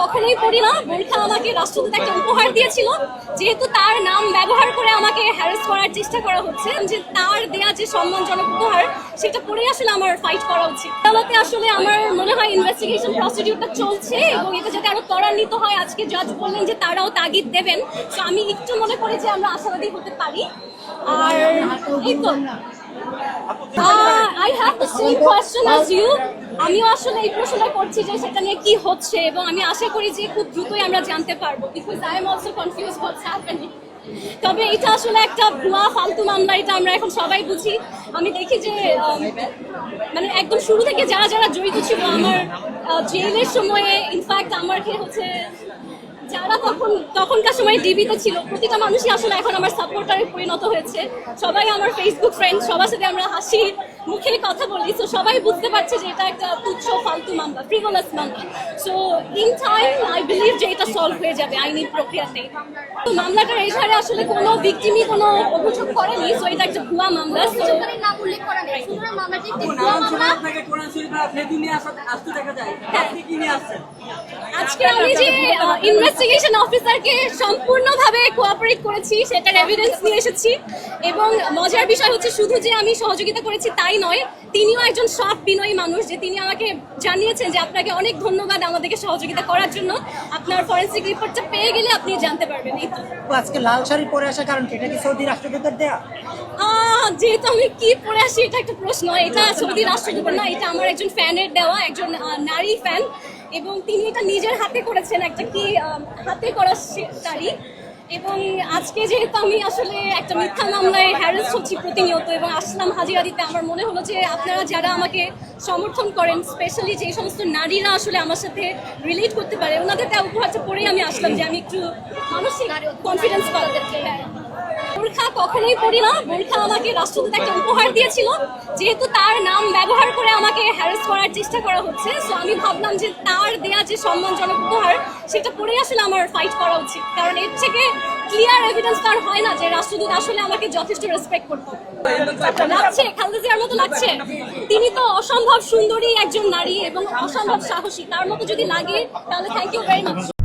কখনোই পড়ি না। বোরখা আমাকে রাষ্ট্রদূত একটা উপহার দিয়েছিল। যেহেতু তার নাম ব্যবহার করে আমাকে হ্যারাস করার চেষ্টা করা হচ্ছে যে তার দেয়া যে সম্মানজনক উপহার সেটা পড়ে আসলে আমার ফাইট করা উচিত। আদালতে আসলে আমার মনে হয় ইনভেস্টিগেশন প্রসিডিউরটা চলছে এবং এটা যাতে আরও ত্বরান্বিত হয় আজকে জাজ বললেন যে তারাও তাগিদ দেবেন। তো আমি একটু মনে করি যে আমরা আশাবাদী হতে পারি। আর এই তো I have the same question as you আমিও আসলে এই প্রশ্নটা করছি যে সেটা নিয়ে কি হচ্ছে এবং আমি আশা করি যে খুব দ্রুতই আমরা জানতে পারব because I am also confuse what's happening তবে এটা আসলে একটা ভুয়া, ফালতু মামলা, এটা আমরা এখন সবাই বুঝি। আমি দেখি যে মানে একদম শুরু থেকে যারা যারা জড়িত ছিল আমার জেলের সময়ে ইনফ্যাক্ট আমার কি হচ্ছে, যারা তখন, তখনকার সময় ডিবিতে ছিল, প্রতিটা মানুষই আসলে এখন আমার সাপোর্টারে পরিণত হয়েছে। সবাই আমার ফেসবুক ফ্রেন্ড সবার সাথে আমরা হাসি মুখে কথা বলি তো সবাই বুঝতে পারছে যে এটা একটা তুচ্ছ ফ্রিভলাস মামলা so in time I believe যে এটা সলভ হয়ে যাবে আইনি প্রক্রিয়াতে তো মামলাটার এধারে আসলে কোনো ভিকটিমই কোনো অভিযোগ করেনি সো এটা একটা ভুয়া মামলা। কি নিয়ে আজকে আমি যে ইনভেস্টিগেশন অফিসারকে সম্পূর্ণভাবে কোঅপারেট করেছি সেটার এভিডেন্স নিয়ে এসেছি। এবং মজার বিষয় হচ্ছে শুধু যে আমি সহযোগিতা করেছি তাই নয় তিনিও একজন সৎ বিনয়ী মানুষ যে তিনি আমাকে জানিয়েছেন যে আপনাকে অনেক ধন্যবাদ আমাদেরকে সহযোগিতা করার জন্য। আপনার ফরেন্সিক রিপোর্টটা পেয়ে গেলে আপনি জানতে পারবেন এই তো। আজকে লাল শাড়ি পরে আসার কারণ কি? এটা কি সৌদি রাষ্ট্রদূতের দেয়া? যেহেতু আমি কি পরে আসি এটা একটা প্রশ্ন। এটা সৌদি রাষ্ট্রদূত না এটা আমার একজন ফ্যানের দেওয়া একজন নারী ফ্যান। এবং তিনি এটা নিজের হাতে করেছেন একটা কি হাতে করা শাড়ি। এবং আজকে যেহেতু আমি আসলে একটা মিথ্যা মামলায় হ্যারেস হচ্ছি প্রতিনিয়ত এবং আসলাম হাজিরা দিতে আমার মনে হলো যে আপনারা যারা আমাকে সমর্থন করেন স্পেশালি যে সমস্ত নারীরা আসলে আমার সাথে রিলেট করতে পারে, ওনাদের দেওয়া উপহারটা পরেই আমি আসলাম যে আমি একটু মানসিক কনফিডেন্স বোরখা কখনোই পড়ি না। বোরখা আমাকে রাষ্ট্রদূত একটা উপহার দিয়েছিল। যেহেতু তার নাম ব্যবহার করে আমাকে হ্যারাস করার চেষ্টা করা হচ্ছে সো আমি ভাবলাম যে তার দেয়া যে সম্মানজনক উপহার, সেটা পরেই আসলে আমার ফাইট করা উচিত। কারণ এর থেকে ক্লিয়ার এভিডেন্স তার হয় না যে রাষ্ট্রদূত আসলে আমাকে যথেষ্ট রেসপেক্ট করতো। লাগছে? খালেদা জিয়ার মতো লাগছে? তিনি তো অসম্ভব সুন্দরী একজন নারী এবং অসম্ভব সাহসী। তার মতো যদি লাগে, তাহলে থ্যাংক ইউ ভেরি মাচ